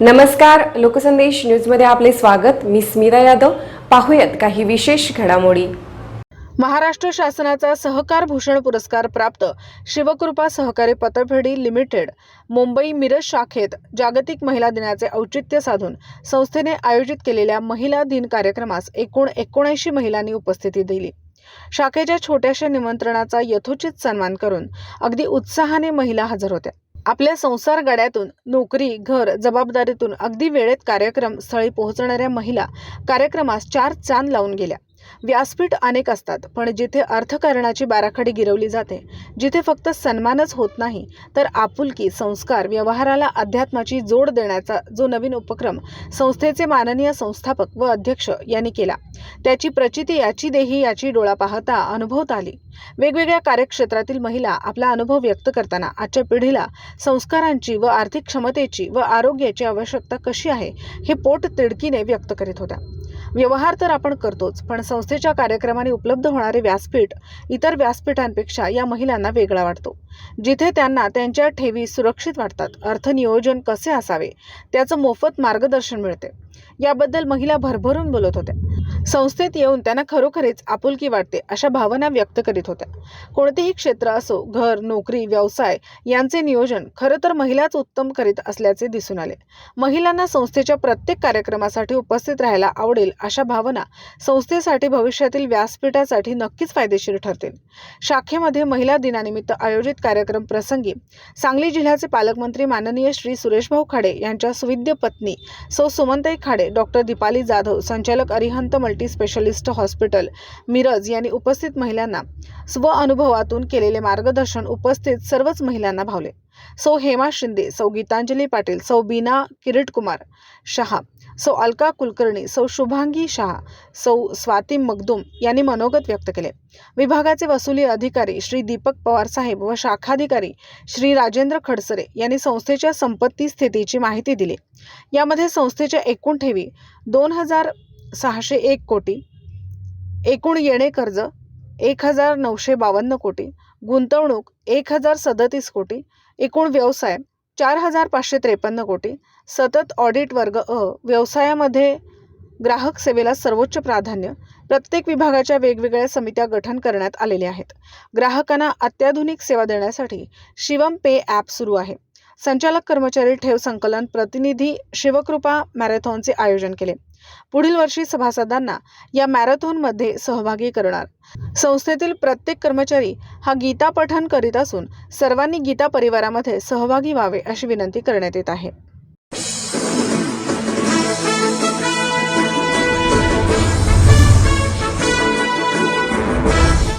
नमस्कार लोकसंदेश न्यूजमध्ये आपले स्वागत. मी स्मिता यादव. पाहूयात काही विशेष घडामोडी. महाराष्ट्र शासनाचा सहकार भूषण पुरस्कार प्राप्त. शिवकृपा सहकारी पतपेढी लिमिटेड मुंबई मिरज शाखेत जागतिक महिला दिनाचे औचित्य साधून संस्थेने आयोजित केलेल्या महिला दिन कार्यक्रमास एकूण एकोणऐंशी महिलांनी उपस्थिती दिली. शाखेच्या छोट्याशा निमंत्रणाचा यथोचित सन्मान करून अगदी उत्साहाने महिला हजर होत्या. आपल्या संसार गड्यातून नोकरी घर जबाबदारीतून अगदी वेळेत कार्यक्रम स्थळी पोहोचणाऱ्या महिला कार्यक्रमास चार चांद लावून गेल्या. व्यासपीठ अनेक असतात पण जिथे अर्थकारणाची बाराखडी गिरवली जाते जिथे फक्त सन्मानच होत नाही तर आपुलकी संस्कार व्यवहाराला अध्यात्माची जोड देण्याचा जो नवीन उपक्रम संस्थेचे माननीय संस्थापक व अध्यक्ष यांनी केला त्याची प्रचिती याची देही याची डोळा पाहता अनुभवत आली. वेगवेगळ्या कार्यक्षेत्रातील महिला आपला अनुभव व्यक्त करताना आजच्या पिढीला संस्कारांची व आर्थिक क्षमतेची व आरोग्याची आवश्यकता कशी आहे हे पोट तिडकीने व्यक्त करीत होत्या. व्यवहार तर आपण करतोच पण संस्थेच्या कार्यक्रमाने उपलब्ध होणारे व्यासपीठ इतर व्यासपीठांपेक्षा या महिलांना वेगळा वाटतो. जिथे त्यांना त्यांच्या ठेवी सुरक्षित वाटतात अर्थनियोजन कसे असावे त्याचं मोफत मार्गदर्शन मिळते. याबद्दल महिला भरभरून बोलत होत्या. संस्थेत येऊन त्यांना खरोखरीच आपुलकी वाटते अशा भावना व्यक्त करीत होत्या. कोणतेही क्षेत्र असो घर नोकरी व्यवसाय यांचे नियोजन खरं तर महिलाच उत्तम करीत असल्याचे दिसून आले. महिलांना संस्थेच्या प्रत्येक कार्यक्रमासाठी उपस्थित राहायला आवडेल अशा भावना संस्थेसाठी भविष्यातील व्यासपीठासाठी नक्कीच फायदेशीर ठरतील. शाखेमध्ये महिला दिनानिमित्त आयोजित कार्यक्रम प्रसंगी सांगली जिल्ह्याचे पालकमंत्री माननीय श्री सुरेशभाऊ खाडे यांच्या सुविद्य पत्नी सौ सुमनताई खाडे डॉक्टर दीपाली जाधव संचालक Arihant multi specialist hospital Miraj यांनी उपस्थित महिलांना स्व अनुभवातून केलेले मार्गदर्शन उपस्थित सर्वच महिलांना भावले. सौ हेमा शिंदे सौ गीतांजली पाटील सौ बीना किरीटकुमार शहा सौ अलका कुलकर्णी सौ शुभांगी शहा सौ स्वाती मगदुम यांनी मनोगत व्यक्त केले. विभागाचे वसुली अधिकारी श्री दीपक पवार साहेब व शाखाधिकारी श्री राजेंद्र खडसरे यांनी संस्थेच्या संपत्ती स्थितीची माहिती दिली. यामध्ये संस्थेच्या एकूण ठेवी दोन हजार सहाशे एक कोटी एकूण येणे कर्ज एक हजार नऊशे बावन्न कोटी गुंतवणूक एक हजार सदतीस कोटी एकूण व्यवसाय चार हजार पाचशे त्रेपन्न कोटी. सतत ऑडिट वर्ग अ व्यवसायामध्ये ग्राहक सेवेला सर्वोच्च प्राधान्य. प्रत्येक विभागाच्या वेगवेगळ्या समित्या गठन करण्यात आलेल्या आहेत. ग्राहकांना अत्याधुनिक सेवा देण्यासाठी शिवम पे ॲप सुरू आहे. संचालक कर्मचारी ठेव संकलन प्रतिनिधी शिवकृपा मॅरेथॉनचे आयोजन केले. पुढील वर्षी सभासदांना या मॅरेथॉनमध्ये सहभागी करणार. संस्थेतील प्रत्येक कर्मचारी हा गीता पठण करीत असून सर्वांनी गीता परिवारामध्ये सहभागी व्हावे अशी विनंती करण्यात येत आहे.